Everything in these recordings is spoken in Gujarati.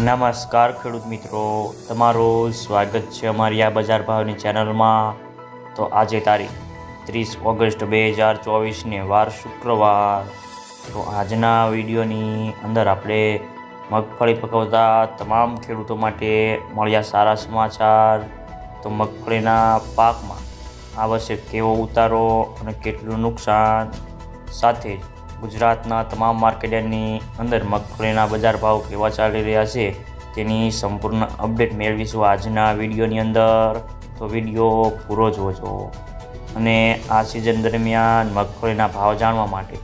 નમસ્કાર ખેડૂત મિત્રો. તમારું સ્વાગત છે અમારી આ બજાર ભાવની ચેનલમાં. તો આજે તારીખ ત્રીસ ઓગસ્ટ બે હજાર ચોવીસને વાર શુક્રવાર. તો આજના વિડીયોની અંદર આપણે મગફળી પકવતા તમામ ખેડૂતો માટે મળ્યા સારા સમાચાર. તો મગફળીના પાકમાં આ વર્ષે કેવો ઉતારો અને કેટલું નુકસાન. સાથે જ ગુજરાતના તમામ માર્કેટની અંદર મગફળીના બજાર ભાવ કેવા ચાલી રહ્યા છે, તેની સંપૂર્ણ અપડેટ મેળવીશું આજના વિડીયોની અંદર. તો વીડિયો પૂરો જોજો. અને આ સિઝન દરમિયાન મગફળીના ભાવ જાણવા માટે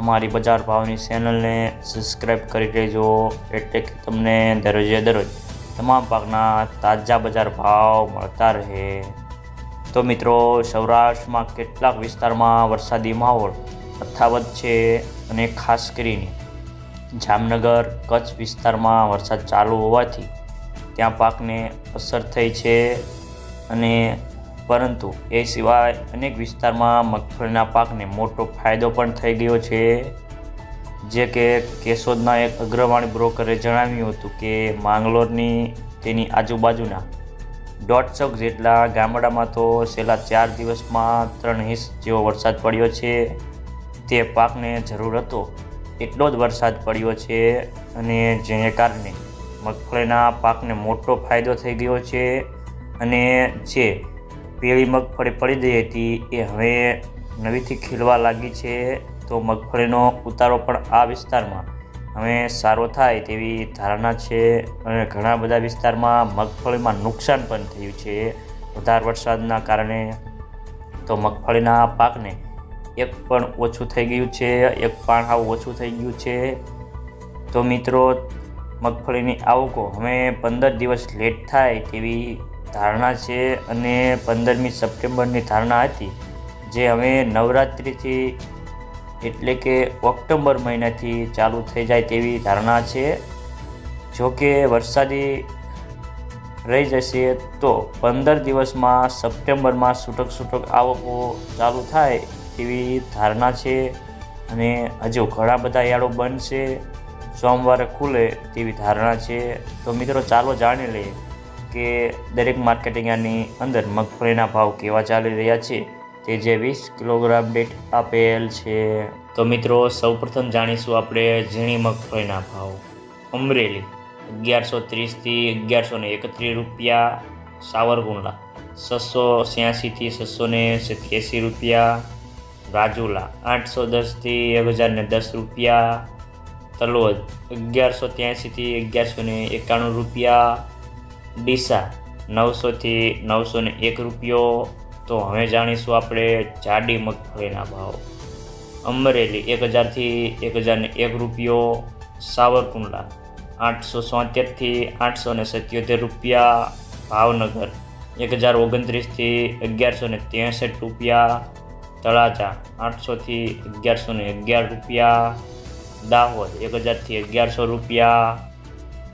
અમારી બજાર ભાવની ચેનલને સબસ્ક્રાઈબ કરી લેજો એટલે કે તમને દરરોજે દરરોજ તમામ પાકના તાજા બજાર ભાવ મળતા રહે. તો મિત્રો, સૌરાષ્ટ્રમાં કેટલાક વિસ્તારમાં વરસાદી માહોલ યથાવત છે અને ખાસ કરીને જામનગર કચ્છ વિસ્તારમાં વરસાદ ચાલુ હોવાથી ત્યાં પાકને અસર થઈ છે અને પરંતુ એ સિવાય અનેક વિસ્તારમાં મગફળીના પાકને મોટો ફાયદો પણ થઈ ગયો છે. જે કે કેશોદના એક અગ્રવાણી બ્રોકરે જણાવ્યું હતું કે માંગલોરની તેની આજુબાજુના દોઢસો જેટલા ગામડામાં તો છેલ્લા ચાર દિવસમાં ત્રણ ઇંચ જેવો વરસાદ પડ્યો છે. તે પાકને જરૂર હતો. એટલો જ વરસાદ પડ્યો છે અને જેને કારણે મગફળીના પાકને મોટો ફાયદો થઈ ગયો છે અને જે પેલી મગફળી પડી ગઈ હતી એ હવે નવીથી ખીલવા લાગી છે. તો મગફળીનો ઉતારો પણ આ વિસ્તારમાં હવે સારો થાય તેવી ધારણા છે અને ઘણા બધા વિસ્તારમાં મગફળીમાં નુકસાન પણ થયું છે. વધારે વરસાદના કારણે તો મગફળીના પાકને એક પણ ઓછું થઈ ગયું છે, એક પાણ હાવ ઓછું થઈ ગયું છે. તો મિત્રો, મગફળીની આવકો હવે પંદર દિવસ લેટ થાય તેવી ધારણા છે અને પંદરમી સપ્ટેમ્બરની ધારણા હતી, જે હવે નવરાત્રિથી એટલે કે ઓક્ટોબર મહિનાથી ચાલુ થઈ જાય તેવી ધારણા છે. જો કે વરસાદી રહી જશે તો પંદર દિવસમાં સપ્ટેમ્બરમાં છૂટક છૂટક આવકો ચાલુ થાય તેવી ધારણા છે અને હજુ ઘણા બધા યાર્ડો બનશે સોમવારે ખુલે તેવી ધારણા છે. તો મિત્રો ચાલો જાણી લઈએ કે દરેક માર્કેટિંગ યાર્ડની અંદર મગફળીના ભાવ કેવા ચાલી રહ્યા છે. તે જે વીસ કિલોગ્રામ દીઠ આપેલ છે. તો મિત્રો સૌપ્રથમ જાણીશું આપણે ઝીણી મગફળીના ભાવ. અમરેલી અગિયારસો ત્રીસથી અગિયારસો ને એકત્રીસ રૂપિયા. સાવરકુંડલા છસો છ્યાસીથી છસો ને સિત્યાસી રૂપિયા. રાજુલા, આઠસો દસથી એક હજારને દસ રૂપિયા, તલોદ અગિયારસો ત્યાંસીથી અગિયારસો ને એકાણું રૂપિયા, ડીસા નવસોથી નવસો ને એક રૂપિયો. તો હવે જાણીશું આપણે જાડી મગફળીના ભાવ. અમરેલી એક હજારથી એક હજારને એક રૂપિયો. સાવરકુંડલા આઠસો સોતેરથી આઠસો ને સત્યોતેર રૂપિયા. ભાવનગર એક હજાર ઓગણત્રીસથી અગિયારસો ને ત્રેસઠ રૂપિયા. તળાજા આઠસોથી અગિયારસો ને અગિયાર રૂપિયા દાહોદ એક હજારથી અગિયારસો રૂપિયા